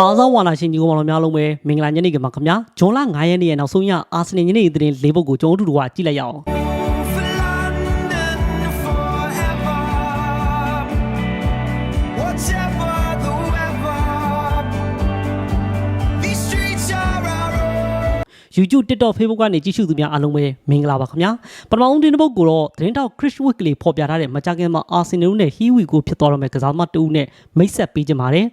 အားစားဝါနာရှင်ညီကောင်တော်များလုံးပဲမင်္ဂလာညနေခင်းပါခင်ဗျာဂျွန်လ9ရက်နေ့ရဲ့နောက်ဆုံးရအာဆင်နယ်ညနေခင်းသတင်း၄ပုဒ်ကိုကျွန်တော်တို့တို့ကကြည့်လိုက်ရအောင် For London forever. Whatever the weather, these streets are our own. YouTube TikTok Facebook ကနေကြည့်ရှုသူများအားလုံးပဲမင်္ဂလာပါခင်ဗျာပထမဦးတင်တစ်ပုဒ်ကိုတော့သတင်းတောက် Chris Wick လေးဖော်ပြထားတဲ့မကြခင်မှာအာဆင်နယ်နဲ့ Hiwi ကိုဖြစ်သွားတော့မယ်ကစားသမားတူနဲ့မိတ်ဆက်ပေးကြပါတယ်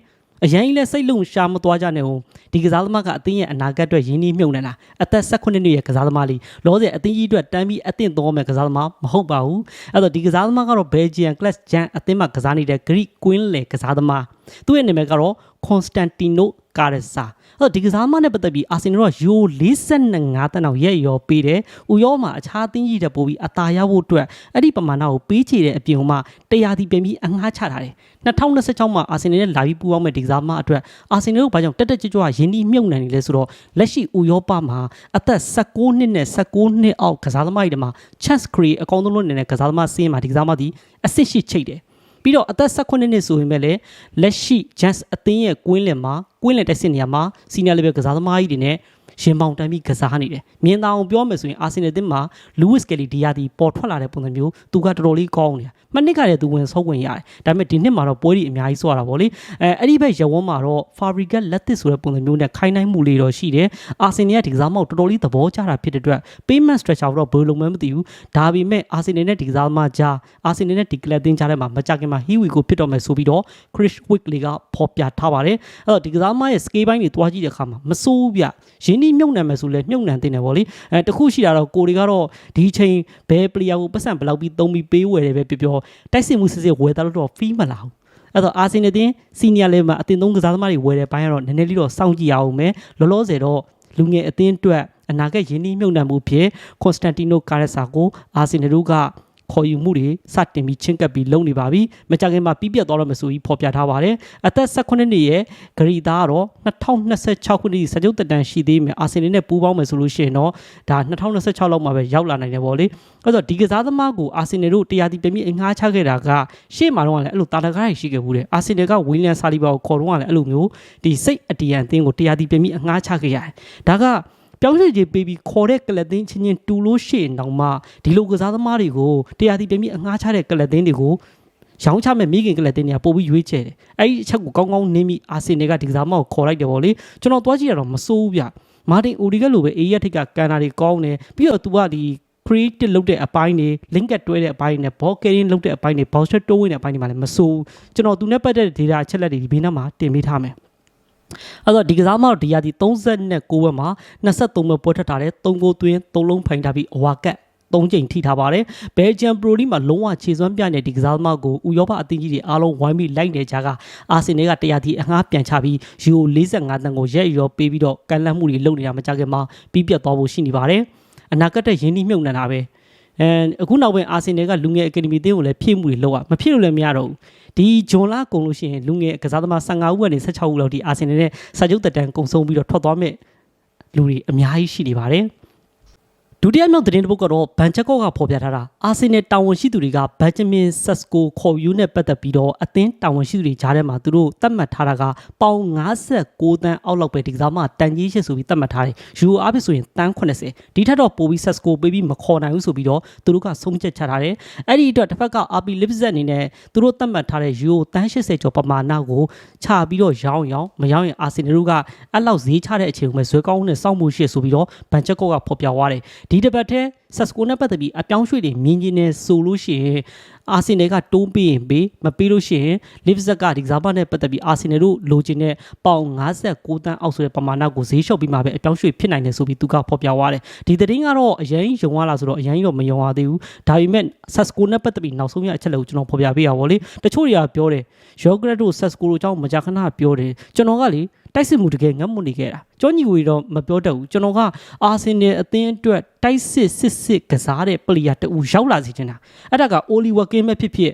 အရင်ကြီးလဲစိတ်လုံရှာမသွားကြနဲ့ဟိုဒီကစားသမားကအသင်းရဲ့အနာဂတ်အတွက်ရင်းနှီးမြုပ်နှံတာအသက်18နှစ်ရဲ့ကစားသမားလေးလောဆယ်အသင်းကြီးအတွက်တန်းပြီးအသင့်တော်မယ်ကစားသမားမဟုတ်ပါဘူးအဲ့တော့ဒီကစားသမားကတော့ Belgian Class Jan အသင်းမှာကစားနေတဲ့ Greek Queen လေကစားသမား သူ့ရဲ့နာမည်ကတော့ Constantino Caressa အဲ့တော့ဒီကစားသမားနဲ့ပတ်သက်ပြီးအာဆင်နယ်ကယူ45တန်းအောင်ရဲ့ရောပေးတယ်။ဥရောမှာအခြားအသင်းကြီးတွေပို့ပြီးအသာရဖို့အတွက်အဲ့ဒီပမာဏကိုပေးချေတဲ့အပြင်မှာတရားဒီပြင်ပြီးအငှားချထားတယ်။2026မှာအာဆင်နယ်နဲ့လာပြီးပူးပေါင်းမဲ့ဒီကစားသမားအတွက်အာဆင်နယ်ကဘာကြောင့်တက်တက်ကြွကြွရင်းနှီးမြုပ်နှံနေလဲဆိုတော့လက်ရှိဥရောပမှာအသက်16နှစ်နဲ့16နှစ်အောက်ကစားသမားတွေမှာ chance create အကောင်းဆုံးလို့နေတဲ့ကစားသမားစင်းမှာဒီကစားသမားဒီအဆင့်ရှိချိတ်တယ်။ ပြီးတော့အသက်18နှစ်ဆိုရင်ပဲလေလက်ရှိ Jazz အသင်းရဲ့ကွင်းလင်မှာကွင်းလင်တက်စစ်နေရာမှာ senior level ကစားသမားကြီးတွေနဲ့ ရင်ပေါင်တန်းပြီးကစားနေတယ်မြင်သာအောင်ပြောမယ်ဆိုရင်အာဆင်နယ်အသင်းမှာ Lewis Kelly ဒီယာဒီပေါ်ထွက်လာတဲ့ပုံစံမျိုးသူကတော်တော်လေးကောင်းနေတာမနစ်ကတည်းကသူဝင်ဆုံးဝင်ရတယ်ဒါပေမဲ့ဒီနှစ်မှာတော့ပွဲတွေအများကြီးစွာတာပေါ့လေအဲအဲ့ဒီဘက်ရဝန်းမှာတော့ Fabregas လက်သစ်ဆိုတဲ့ပုံစံမျိုးနဲ့ခိုင်းနိုင်မှုလေးတော့ရှိတယ်အာဆင်နယ်ကဒီကစားမကိုတော်တော်လေးသဘောကျတာဖြစ်တဲ့အတွက် payment structure တော့ဘယ်လိုမှမသိဘူးဒါပေမဲ့အာဆင်နယ်နဲ့ဒီကစားသမားကြားအာဆင်နယ်နဲ့ဒီကလပ်တင်းကြားထဲမှာမကြခင်မှာ Hiwi ကိုဖြစ်တော့မယ်ဆိုပြီးတော့ Chris Wick လေးကဖော်ပြထားပါတယ်အဲ့တော့ဒီကစားသမားရဲ့ scale ဘိုင်းတွေတွားကြည့်တဲ့အခါမှာမစိုးဘူးဗျရင်းနှီးမြုပ်နှံမယ်ဆိုလဲမြုပ်နှံတင်တယ်ဗောလေအဲတခုရှိတာတော့ကိုတွေကတော့ဒီချိန်ဘယ် player ကိုပတ်စံဘယ်လောက်ပြီးသုံးပြီးပေးဝယ်တယ်ပဲပြောပြောတိုက်စစ်မှုစစ်စစ်ဝယ်တာလို့တော့ fee မလာဘူးအဲ့တော့အာဆင်နယ်တင်းစီနီယာလေမှာအတင်သုံးကစားသမားတွေဝယ်တဲ့ဘိုင်းကတော့နည်းနည်းလေးတော့စောင့်ကြည့်ရအောင်မယ်လောလောဆယ်တော့လူငယ်အသင်းအတွက်အနာဂတ်ရင်းနှီးမြုပ်နှံမှုဖြစ်ကွန်စတန်တီနိုကာရက်ဆာကိုအာဆင်နယ်တို့က ခေါ်ယူမှုတွေစတင်ပြီးချင်းကပ်ပြီးလုပ်နေပါပြီ။မကြခင်မှာပြီးပြတ်သွားတော့မယ်ဆိုပြီးဖော်ပြထားပါတယ်။အသက်18နှစ်ရဲ့ဂရီသားကတော့2026ခုနှစ်စကြုတ်တက်တန်ရှိသေးမယ်။အာဆင်နယ်နဲ့ပူးပေါင်းမယ်ဆိုလို့ရှိရင်တော့ဒါ2026လောက်မှာပဲရောက်လာနိုင်တယ်ပေါ့လေ။အဲ့တော့ဒီကစားသမားကိုအာဆင်နယ်တို့တရားတီပြင်းပြီးအငှားချခဲ့တာကရှေ့မှာတော့လည်းအဲ့လိုတာတကားတွေရှိခဲ့ဘူးတဲ့။အာဆင်နယ်ကဝီလျံဆာလီဘာကိုခေါ်တော့လည်းအဲ့လိုမျိုးဒီစိတ်အတီယန်အသင်းကိုတရားတီပြင်းပြီးအငှားချခဲ့ရတယ်။ဒါက ပြောင်းရွှေ့ခြင်းပေးပြီးခေါ်တဲ့ကလပ်သင်းချင်းချင်းတူလို့ရှိရင်တောင်မှဒီလိုကစားသမားတွေကိုတရားတီပြင်းပြီးအငှားချတဲ့ကလပ်သင်းတွေကိုရောင်းချမဲ့မိခင်ကလပ်တင်းတွေကပို့ပြီးရွေးချယ်တယ်။အဲ့ဒီအချက်ကိုကောင်းကောင်းနင်းပြီးအာဆင်နယ်ကဒီကစားမကိုခေါ်လိုက်တယ်ဗောလေ။ကျွန်တော်သွားကြည့်ရတော့မစိုးဘူးဗျ။မာတင်အိုဒီကလိုပဲအေးရထိတ်ကကန်နာတွေကောင်းတယ်။ပြီးတော့ तू ကဒီ creative လုပ်တဲ့အပိုင်းတွေ link တွဲတဲ့အပိုင်းတွေနဲ့ ball carrying လုပ်တဲ့အပိုင်းတွေ ball shot တိုးဝင်တဲ့အပိုင်းတွေမှာလည်းမစိုးဘူး။ကျွန်တော်သူနဲ့ပတ်သက်တဲ့ data အချက်လက်တွေဒီဘေးနားမှာတင်ပေးထားမယ်။ အဲ့တော့ဒီကစားမတော့ဒီရာဒီ39ဘက်မှာ23ဘက်ပွဲထက်ထားတယ်3ဂိုးသွင်း3လုံးဖိုင်ထားပြီးအဝါကတ်၃ချိန်ထိထားပါတယ်ဘယ်ဂျန်ပရိုဒီမှာလုံးဝခြေစွမ်းပြတဲ့ဒီကစားသမားကိုဥရောပအသင်းကြီးတွေအားလုံးဝိုင်းပြီးလိုက်နေကြကအာဆင်နယ်ကတရားတီအငှားပြန်ချပြီးယူ45တန်းကိုရက်ရောပေးပြီးတော့ကန်လန့်မှုတွေလုပ်နေတာမကြခင်မှာပြီးပြတ်သွားဖို့ရှိနေပါတယ်အနာဂတ်တဲ့ရင်းနှီးမြုပ်နှံတာပဲအဲအခုနောက်ပိုင်းအာဆင်နယ်ကလူငယ်အကယ်ဒမီတင်းကိုလည်းဖြည့်မှုတွေလုပ်ရမဖြည့်လို့လည်းမရတော့ဘူး ဒီဂျွန်လာကုန်လို့ရှိရင်လူငယ်ကစားသမား15ဦးကနေ16ဦးလောက်ဒီအာဆင်နယ်နဲ့စာချုပ်တက်တန်းကုံဆုံးပြီးတော့ထွက်သွားမဲ့လူတွေအများကြီးရှိနေပါတယ် ဒုတိယမြောက်သတင်းတစ်ပုဒ်ကတော့ဘန်ချက်ကော့ကဖော်ပြထားတာအာဆင်နယ်တာဝန်ရှိသူတွေကဘန်ဂျမင်ဆက်စကိုခေါ်ယူနဲ့ပတ်သက်ပြီးတော့အသင်းတာဝန်ရှိသူတွေကြားထဲမှာသူတို့သတ်မှတ်ထားတာကပေါင်56တန်းအောက်လောက်ပဲဒီကစားမတန်ကြီးရှစ်ဆိုပြီးသတ်မှတ်ထားတယ်ယူအားဖြင့်ဆိုရင်တန်း80ဒီထက်တော့ပိုပြီးဆက်စကိုပေးပြီးမခေါ်နိုင်ဘူးဆိုပြီးတော့သူတို့ကဆုံးဖြတ်ချထားတယ်အဲ့ဒီအတွက်တစ်ဖက်က RP Lipset အနေနဲ့သူတို့သတ်မှတ်ထားတဲ့ယူတန်း80ကျော်ပမာဏကိုချပြီးတော့ရောင်းရောင်းမရောင်းရင်အာဆင်နယ်တို့ကအဲ့လောက်ဈေးချတဲ့အချိန်ကိုပဲဇွဲကောင်းနဲ့စောင့်မှုရှိဆိုပြီးတော့ဘန်ချက်ကော့ကဖော်ပြသွားတယ်ဒီတစ်ပတ်ထဲဆက်စကိုနဲ့ပတ်သက်ပြီးအပြောင်းရွှေ့တွေမြင်ကျင်နေဆိုလို့ရှိရင်အာဆင်နယ်ကတိုးပေးရင်ပေးမပေးလို့ရှိရင်လစ်ဗဇက်ကဒီကစားမနဲ့ပတ်သက်ပြီးအာဆင်နယ်တို့လိုချင်တဲ့ပေါင်56တန်းအောက်ဆိုတဲ့ပမာဏကိုဈေးလျှော့ပြီးမှပဲအပြောင်းရွှေ့ဖြစ်နိုင်တယ်ဆိုပြီးသူကဖော်ပြသွားတယ်ဒီသတင်းကတော့အရင်ယုံရလားဆိုတော့အရင်တော့မယုံရသေးဘူးဒါပေမဲ့ဆက်စကိုနဲ့ပတ်သက်ပြီးနောက်ဆုံးရအချက်လက်ကိုကျွန်တော်ဖော်ပြပေးရပါဗောလေတချို့တွေကပြောတယ်ယောဂရက်တို့ဆက်စကိုတို့အကြောင်းမကြာခဏပြောတယ်ကျွန်တော်ကလေ တိုက်စစ်မှုတကယ်ငတ်မှုနေခဲ့တာကျောညီကိုတော့မပြောတတ်ဘူးကျွန်တော်ကအာဆင်နယ်အသင်းအတွက်တိုက်စစ်စစ်စစ်ကစားတဲ့ပလီယာတူရောက်လာစေချင်တာအဲ့ဒါကအိုလီဝကင်းပဲဖြစ်ဖြစ်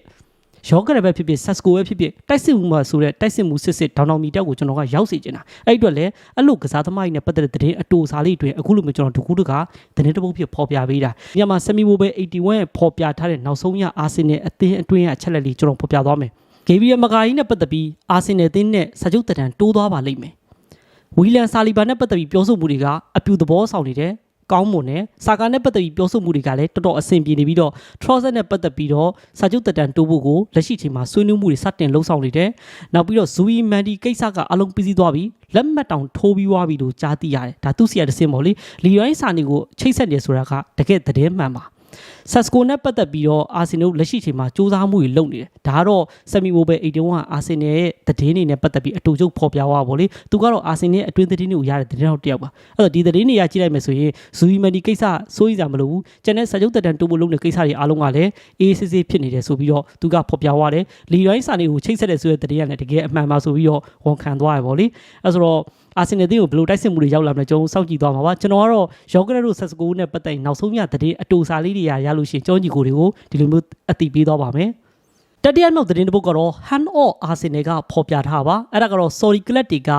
ရောဂရပဲဖြစ်ဖြစ်ဆက်စကိုပဲဖြစ်ဖြစ်တိုက်စစ်မှုမှာဆိုတဲ့တိုက်စစ်မှုစစ်စစ်ဒေါင်ဒေါင်မီတက်ကိုကျွန်တော်ကရောက်စေချင်တာအဲ့အတွက်လည်းအဲ့လိုကစားသမားကြီးနဲ့ပတ်သက်တဲ့သတင်းအတူစားလေးတွေအခုလိုမျိုးကျွန်တော်ဒကူတကသတင်းတစ်ပုဒ်ဖြစ်ဖော်ပြပေးတာမြန်မာစမီဘိုဘဲ81ရဲ့ဖော်ပြထားတဲ့နောက်ဆုံးရအာဆင်နယ်အသင်းအတွင်းအချက်လက်လေးကျွန်တော်ဖော်ပြသွားမယ် ဂေဗီယမကာကြီးနဲ့ပတ်သက်ပြီးအာဆင်နယ်အသင်းနဲ့စာချုပ်တက်တန်တိုးသွားပါလိမ့်မယ်ဝီလန်ဆာလီဘာနဲ့ပတ်သက်ပြီးပြောဆိုမှုတွေကအပြူသဘောဆောင်နေတယ်ကောင်းမွန်တယ်စာကာနဲ့ပတ်သက်ပြီးပြောဆိုမှုတွေကလည်းတော်တော်အဆင်ပြေနေပြီးတော့ Trossard နဲ့ပတ်သက်ပြီးတော့စာချုပ်တက်တန်တိုးဖို့ကိုလက်ရှိချိန်မှာဆွေးနွေးမှုတွေစတင်လှုပ်ဆောင်နေတယ်နောက်ပြီးတော့ Zui Mandi ကိစ္စကအလုံးပြီးစီးသွားပြီလက်မှတ်တောင်ထိုးပြီးသွားပြီလို့ကြားသိရတယ်ဒါသူစီရတဲ့စင်ပေါ့လေလီယိုင်းစာနေကိုချိတ်ဆက်နေဆိုတာကတကယ်သတင်းမှန်ပါ ဆက်စကိုနဲ့ပတ်သက်ပြီးတော့အာဆင်နယ်လက်ရှိချိန်မှာစူးစမ်းမှုတွေလုပ်နေတယ်ဒါကတော့ဆယ်မီမိုဘယ်81ကအာဆင်နယ်ရဲ့သတင်းတွေနဲ့ပတ်သက်ပြီးအတူချုပ်ဖော်ပြသွားပါဗောလေသူကတော့အာဆင်နယ်အတွင်းသတင်းတွေကိုရတဲ့သတင်းတော့တယောက်ပါအဲ့တော့ဒီသတင်းတွေရကြည့်လိုက်မယ်ဆိုရင်ဇူယီမန်ဒီကိစ္စစိုးရိမ်စရာမလိုဘူးကျန်တဲ့စာချုပ်တက်တန်တိုးဖို့လုပ်တဲ့ကိစ္စတွေအားလုံးကလည်းအေးစစ်စစ်ဖြစ်နေတယ်ဆိုပြီးတော့သူကဖော်ပြသွားတယ်လီရိုင်းစာနေကိုချိတ်ဆက်တဲ့ဆိုတဲ့သတင်းကလည်းတကယ်အမှန်ပါဆိုပြီးတော့ဝန်ခံသွားရပါဗောလေအဲ့ဆိုတော့ အာဆင်နယ်တင်းကိုဘယ်လိုတိုက်စစ်မှုတွေရောက်လာမလဲကျွန်တော်စောင့်ကြည့်သွားမှာပါကျွန်တော်ကတော့ယောဂရက်တို့ဆက်စကိုနဲ့ပတ်သက်ရင်နောက်ဆုံးမြသတင်းအတူစာလေးတွေရရလို့ရှိရင်ကျောင်းကြီးကိုတွေကိုဒီလိုမျိုးအတိပေးသွားပါမယ်တတိယမြောက်သတင်းတစ်ပုဒ်ကတော့ Hand of Arsenal ကဖော်ပြထားပါအဲ့ဒါကတော့ Sorry Club တွေက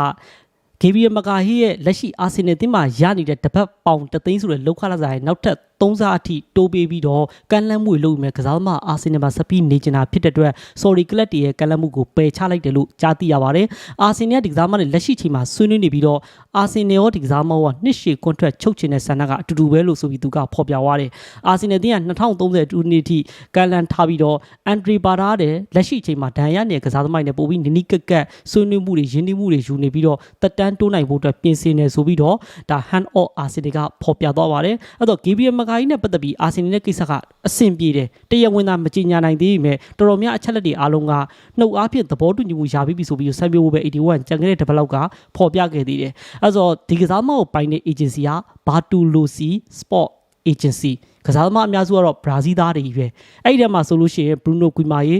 ဂေဘရီယယ်မကာဟီရဲ့လက်ရှိအာဆင်နယ်တင်းမှာရနေတဲ့တပတ်ပေါင်တသိန်းဆိုတဲ့လောက်ခလာစားရဲ့နောက်ထပ်3စားအထိတိုးပေးပြီးတော့ကန်လန်းမှုတွေလုပ်မယ်ကစားသမားအာဆင်နယ်မှာဆက်ပြီးနေကျင်တာဖြစ်တဲ့အတွက် sorry ကလပ်တီရဲ့ကန်လန်းမှုကိုပယ်ချလိုက်တယ်လို့ကြားသိရပါတယ်အာဆင်နယ်ကဒီကစားသမားတွေလက်ရှိချိန်မှာဆွေးနွေးနေပြီးတော့အာဆင်နယ်ရောဒီကစားသမားကနှစ်ရှည် contract ချုပ်ချင်တဲ့ဆန္ဒကအတူတူပဲလို့ဆိုပြီးသူကဖော်ပြသွားတယ်အာဆင်နယ်တင်းက2030တူနှစ်ထိကန်လန်းထားပြီးတော့အန်ဒရီဘာဒါတဲ့လက်ရှိချိန်မှာဒဏ်ရနေတဲ့ကစားသမားတွေနဲ့ပို့ပြီးနီနီကက်ကက်ဆွေးနွေးမှုတွေရင်းနှီးမှုတွေယူနေပြီးတော့တက်တန်းတိုးနိုင်ဖို့အတွက်ပြင်ဆင်နေဆိုပြီးတော့ဒါ hand of arsenal ကဖော်ပြသွားပါတယ်အဲ့တော့ Gabriel Magai နဲ့ပတ်သက်ပြီးအာဆင်နယ်ရဲ့ကိစ္စကအဆင်ပြေတယ်တရားဝင်သာမကြေညာနိုင်သေးပေမဲ့တော်တော်များအချက်လက်တွေအားလုံးကနှုတ်အားဖြင့်သဘောတူညီမှုရပြီးပြီဆိုပြီးတော့ဆန်ပြိုးပဲ81ကြံခဲ့တဲ့တပတ်လောက်ကဖော်ပြခဲ့သေးတယ်အဲ့တော့ဒီကစားမကိုပိုင်တဲ့ agency က Bartolosi Sport agency ကစားသမားအများစုကတော့ဘရာဇီးသားတွေကြီးပဲအဲ့ဒီထဲမှာဆိုလို့ရှိရင်ဘရူနိုကွီမာယေ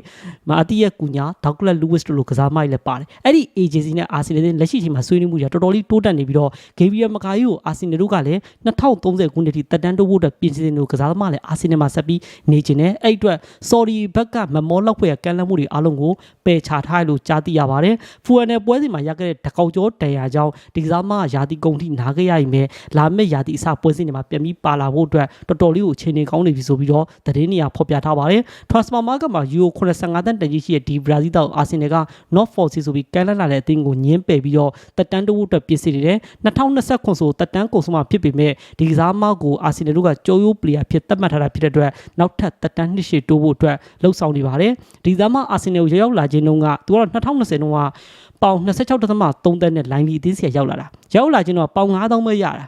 မာအတီယက်ကူညာဒေါက်ကလတ်လူးဝစ်တို့လိုကစားသမားတွေလည်းပါတယ်အဲ့ဒီ agency နဲ့အာဆင်နယ်လက်ရှိချိန်မှာဆွေးနွေးမှုတွေတော်တော်လေးတိုးတက်နေပြီးတော့ဂေဘရီယယ်မကာယီကိုအာဆင်နယ်တို့ကလည်း2030ခုနှစ်ထိတက်တန်းတိုးဖို့အတွက်ပြင်ဆင်နေလို့ကစားသမားလည်းအာဆင်နယ်မှာဆက်ပြီးနေကျင်တယ်အဲ့ဒီအတွက် sorry ဘက်ကမမောလောက်ဖွယ်ကန်လန့်မှုတွေအားလုံးကိုပယ်ချထားလို့ကြားသိရပါတယ်ဖူအန်နယ်ပွဲစဉ်မှာရခဲ့တဲ့တကောက်ကျော်တန်ရာကြောင့်ဒီကစားသမားကယာတီကုန်ထိနားခဲ့ရရင်ပဲလာမယ့်ယာတီအစပွဲစဉ်တွေမှာပြန်ပြီးပါလာဖို့အတွက်တော်တော်လေးကိုချိန်နေကောင်းနေပြီဆိုပြီးတော့သတင်းနေရာဖော်ပြထားပါတယ် transfer market မှာ euro 85တန်းတန်ကြီးရှိတဲ့ဒီဘရာဇီးတောက်အာဆင်နယ်က not for sale ဆိုပြီးကန်လန့်လာတဲ့အသင်းကိုညင်းပယ်ပြီးတော့တက်တန်းတိုးဖို့အတွက်ပြင်ဆင်နေတယ်2020ခုဆိုတက်တန်းကုန်ဆုံးမှာဖြစ်ပေမဲ့ဒီကစားမကိုအာဆင်နယ်တို့ကကြောရိုး player ဖြစ်သတ်မှတ်ထားတာဖြစ်တဲ့အတွက်နောက်ထပ်တက်တန်းနှစ်ရှည်တိုးဖို့အတွက်လှုံ့ဆော်နေပါတယ်ဒီကစားမအာဆင်နယ်ကိုရောက်လာခြင်းတုန်းကသူကတော့2020တုန်းကပေါင်26.3တန်းနဲ့လိုင်းလီအသင်းစီရောက်လာတာရောက်လာခြင်းတော့ပေါင်9000ပဲရတာ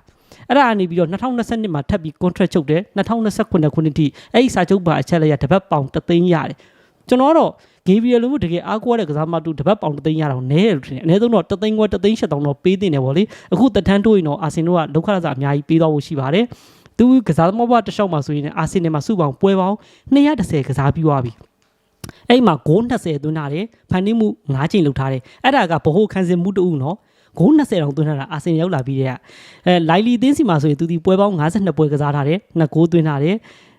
အဲ့ဒါအနေပြီးတော့2022မှာထပ်ပြီး contract ချုပ်တယ်2029ခုနှစ်ထိအဲ့ဒီစာချုပ်ပါအချက်လက်ရတစ်ပတ်ပေါင်3သိန်းရတယ်ကျွန်တော်ကတော့ဂေဘရီယယ်လိုမျိုးတကယ်အားကိုးရတဲ့ကစားမတူတစ်ပတ်ပေါင်3သိန်းရတော့နဲတယ်လို့ထင်တယ်အနည်းဆုံးတော့3သိန်းခွဲ3သိန်း7တောင်တော့ပေးတင်တယ်ဗောလေအခုတထန်းတိုးရင်တော့အာဆင်တို့ကလောက်ခရစာအများကြီးပေးတော့ဖို့ရှိပါတယ်သူကစားသမားဘဝတစ်လျှောက်မှာဆိုရင်အာဆင်နယ်မှာစုပေါင်းပွဲပေါင်း210ကစားပြီးသွားပြီအဲ့မှာဂိုး20သွင်းထားတယ်ဖန်တီးမှု9ချိန်လုပ်ထားတယ်အဲ့ဒါကဗဟိုခန်းစင်မှုတူဦးနော် ဂိုး20တောင်သွင်းထားတာအာဆင်ရောက်လာပြီးတဲ့ကအဲလိုင်လီသင်းစီမှာဆိုရင်သူဒီပွဲပေါင်း52ပွဲကစားထားတယ်2ဂိုးသွင်းထားတယ်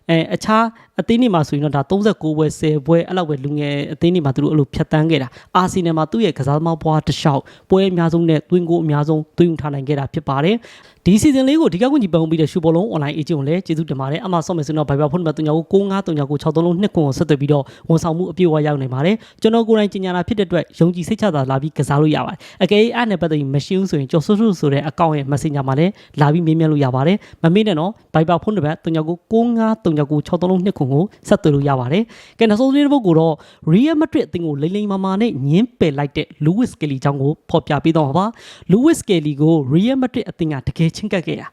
အဲအခြားအသင်းတွေမှာဆိုရင်တော့ဒါ39ပွဲ10ပွဲအဲ့လောက်ပဲလူငယ်အသင်းတွေမှာသူတို့အဲ့လိုဖြတ်တန်းခဲ့တာအာဆင်နယ်မှာသူ့ရဲ့ကစားသမားဘွားတစ်လျှောက်ပွဲအများဆုံးနဲ့သွင်းကိုအများဆုံးသွင်းထားနိုင်ခဲ့တာဖြစ်ပါတယ်ဒီစီဇန်လေးကိုဒီကောက်ကွန်ကြီးပန်ပြီးတဲ့ရှူဘောလုံး online agent ကိုလည်းကျေးဇူးတင်ပါတယ်အမှဆော့မယ်ဆိုတော့ Viber ဖုန်းနံပါတ်39939632လုံးနှစ်ခွန်ကိုဆက်သွယ်ပြီးတော့ဝန်ဆောင်မှုအပြည့်အဝရောက်နိုင်ပါတယ်ကျွန်တော်ကိုယ်တိုင်ကြီးညာတာဖြစ်တဲ့အတွက်ယုံကြည်စိတ်ချတာလာပြီးကစားလို့ရပါတယ်အကယ်၍အဲ့နဲ့ပတ်သက်ပြီးမရှိဘူးဆိုရင်ကျော်ဆွတ်ဆွတ်ဆိုတဲ့အကောင့်ရဲ့ messenger မှာလည်းလာပြီးမေးမြန်းလို့ရပါတယ်မမေ့နဲ့နော် Viber ဖုန်းနံပါတ်39939632လုံးနှစ်ခွန်ကိုဆက်သွယ်လို့ရပါတယ်ကဲနောက်ဆုံးလေးတစ်ပုဒ်ကိုတော့ Real Madrid အသင်းကိုလိမ့်လိမ့်မာမာနဲ့ညင်းပယ်လိုက်တဲ့ Luis Kelly ကြောင့်ကိုဖော်ပြပေးတော့မှာပါ Luis Kelly ကို Real Madrid အသင်းကတကယ်ချင်းကပ်ခဲ့တာ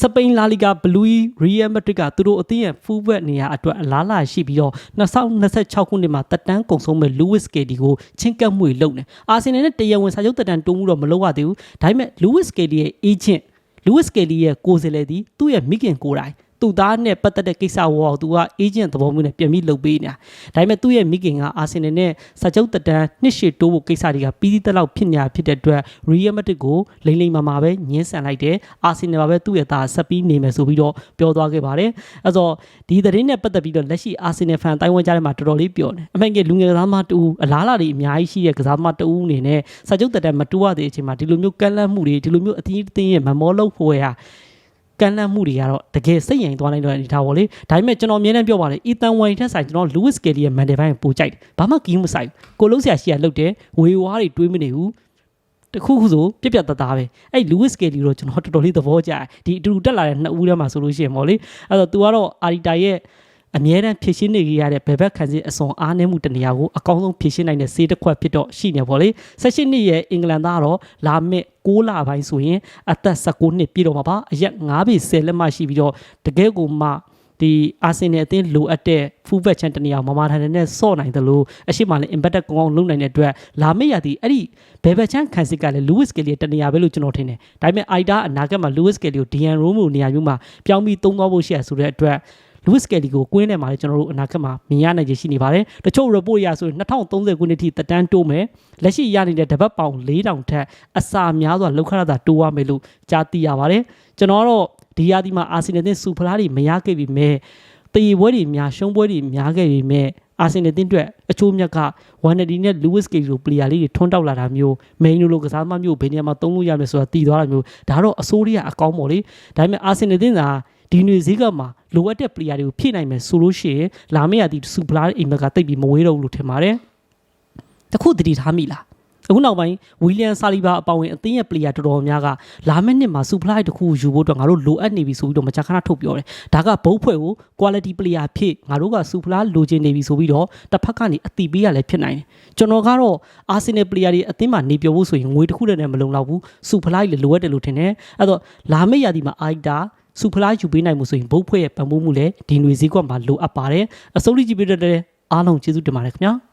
စပိန်လာလီဂါဘလူးရီယယ်မက်ဒရစ်ကသူတို့အသင်းရဲ့ဖူးဘက်နေရာအတွက်အလားလာရှိပြီးတော့2026ခုနှစ်မှာတက်တန်းကုန်ဆုံးမဲ့လူးဝစ်ကေဒီကိုချင်းကပ်မှုတွေလုပ်နေအာဆင်နယ်နဲ့တရားဝင်စာချုပ်တက်တန်းတိုးမှုတော့မလုပ်ရသေးဘူးဒါပေမဲ့လူးဝစ်ကေဒီရဲ့အေဂျင့်လူးဝစ်ကေဒီရဲ့ကိုယ်စားလှယ်ဒီသူ့ရဲ့မိခင်ကိုယ်တိုင် သူသားနဲ့ပတ်သက်တဲ့ကိစ္စကိုသူကအေဂျင့်သဘောမျိုးနဲ့ပြန်ပြီးလုပ်ပေးနေတာဒါပေမဲ့သူ့ရဲ့မိခင်ကအာဆင်နယ်နဲ့စာချုပ်တက်တန်းနှစ်ရှည်တိုးဖို့ကိစ္စတွေကပြီးသီးတက်လောက်ဖြစ်နေတာဖြစ်တဲ့အတွက်ရီယယ်မက်ဒရစ်ကိုလိမ့်လိမ့်မာမာပဲညှင်းဆန်လိုက်တယ်အာဆင်နယ်မှာပဲသူ့ရဲ့သားဆက်ပြီးနေမယ်ဆိုပြီးတော့ပြောသွားခဲ့ပါတယ်အဲဆိုဒီသတင်းနဲ့ပတ်သက်ပြီးတော့လက်ရှိအာဆင်နယ်ဖန်တိုင်းဝန်းကြားထဲမှာတော်တော်လေးပြောနေအမှန်ကလူငယ်ကစားမတူအလားလာတွေအများကြီးရှိတဲ့ကစားမတူအနေနဲ့စာချုပ်တက်တန်းမတူရတဲ့အချိန်မှာဒီလိုမျိုးကန့်လန့်မှုတွေဒီလိုမျိုးအသင်းအသင်းရဲ့မမောလို့ဖွယ်ဟာ ကန့်လန့်မှုတွေကတော့တကယ်စိတ်ရင်သွားနိုင်တဲ့အနေထားပေါ့လေဒါပေမဲ့ကျွန်တော်အမြဲတမ်းပြောပါတယ်အီတန်ဝိုင်ထက်ဆိုင်ကျွန်တော် Lewis Kelly ရဲ့ Monday ဘိုင်းကိုပိုကြိုက်တယ်ဘာမှကီးမဆိုင်ကိုလုံးဆရာရှိရလုတ်တယ်ဝေဝါးတွေတွေးမနေဘူးတခုခုဆိုပြက်ပြက်တသားပဲအဲ့ Lewis Kelly တော့ကျွန်တော်တော်တော်လေးသဘောကျတယ်ဒီအတူတူတက်လာတဲ့နှစ်ဦးထဲမှာဆိုလို့ရှိရင်ပေါ့လေအဲ့တော့ तू ကတော့အာရီတာရဲ့ အမြဲတမ်းဖြည့်ရှင်းနေကြရတဲ့ဘယ်ဘက်ခံစစ်အစွန်အားနည်းမှုတနေရာကိုအကောင်းဆုံးဖြည့်ရှင်းနိုင်တဲ့စေးတစ်ခွက်ဖြစ်တော့ရှိနေပေါ့လေ16နှစ်ရဲ့အင်္ဂလန်သားကတော့လာမယ့်6လပိုင်းဆိုရင်အသက်19နှစ်ပြည့်တော့မှာပါအရက်9ပေ10လက်မှရှိပြီးတော့တကယ်ကိုမှဒီအာဆင်နယ်အသင်းလိုအပ်တဲ့ဖူးဘက်ချန်တနေရာမမာထိုင်နဲ့ဆော့နိုင်တယ်လို့အရှိမလည်း impact ကောင်းအောင်လုပ်နိုင်တဲ့အတွက်လာမယ့်ရာသီအဲ့ဒီဘယ်ဘက်ချန်ခံစစ်ကလည်း Lewis Kelly ရဲ့တနေရာပဲလို့ကျွန်တော်ထင်တယ်ဒါပေမဲ့ Aida အနာဂတ်မှာ Lewis Kelly ကို Dian Romo နေရာမျိုးမှာပြောင်းပြီးသုံးသွားဖို့ရှိရဆိုတဲ့အတွက် Lewis Kelly ကိုကွင်းထဲမှာလည်းကျွန်တော်တို့အနာဂတ်မှာမြင်ရနိုင်ခြေရှိနေပါတယ်။တချို့ report ရဆိုရင်2030ခုနှစ်ထိတက်တန်းတိုးမယ်။လက်ရှိရနေတဲ့တပတ်ပေါင်4000ထက်အစာများစွာလောက်ခရတာတိုးရမယ်လို့ကြားသိရပါတယ်။ကျွန်တော်ကတော့ဒီရာသီမှာအာဆင်နယ်နဲ့စူဖလားတွေမရခဲ့ပြီမဲ့တည်ပွဲတွေများရှုံးပွဲတွေများခဲ့ပြီမဲ့အာဆင်နယ်တင်းအတွက်အချိုးမြတ်ကဝန်နဒီနဲ့ Lewis Kelly လို player လေးတွေထွန်းတောက်လာတာမျိုး main လိုကစားသမားမျိုးဘယ်နေရာမှာသုံးလို့ရမယ်ဆိုတာတည်သွားတာမျိုးဒါတော့အစိုးရအကောင်းပေါ့လေဒါပေမဲ့အာဆင်နယ်တင်းသာ ဒီနေ့ဈေးကမှာလိုအပ်တဲ့ player တွေကိုဖြည့်နိုင်မယ်ဆိုလို့ရှိရင်လာမယ့်ရာသီစူဖလားအိမ်မက်ကတိတ်ပြီးမဝေးတော့ဘူးလို့ထင်ပါတယ်တခုတတိထားမိလားအခုနောက်ပိုင်းဝီလီယံဆာလီဘာအပောင်ဝင်အသင်းရဲ့ player တော်တော်များကလာမယ့်နှစ်မှာ supply တစ်ခုကိုယူဖို့အတွက်ငါတို့လိုအပ်နေပြီဆိုပြီးတော့မကြာခဏထုတ်ပြောတယ်။ဒါကဘုတ်ဖွဲ့ကို quality player ဖြစ်ငါတို့က supply လိုချင်နေပြီဆိုပြီးတော့တစ်ဖက်ကနေအတိပေးရလည်းဖြစ်နိုင်တယ်။ကျွန်တော်ကတော့ Arsenal player တွေအသင်းမှာနေပြောဖို့ဆိုရင်ငွေတစ်ခုတည်းနဲ့မလုံလောက်ဘူး supply လည်းလိုအပ်တယ်လို့ထင်တယ်။အဲ့တော့လာမယ့်ရာသီမှာ Aida စူဖလားယူပေးနိုင်မှုဆိုရင်ဘုတ်ဖွဲ့ရဲ့ပံ့ပိုးမှုလည်းဒီຫນွေစည်းကွက်မှာလိုအပ်ပါတယ်။အစိုးရကြည့်ပြတဲ့အားလုံးကျေးဇူးတင်ပါတယ်ခင်ဗျာ။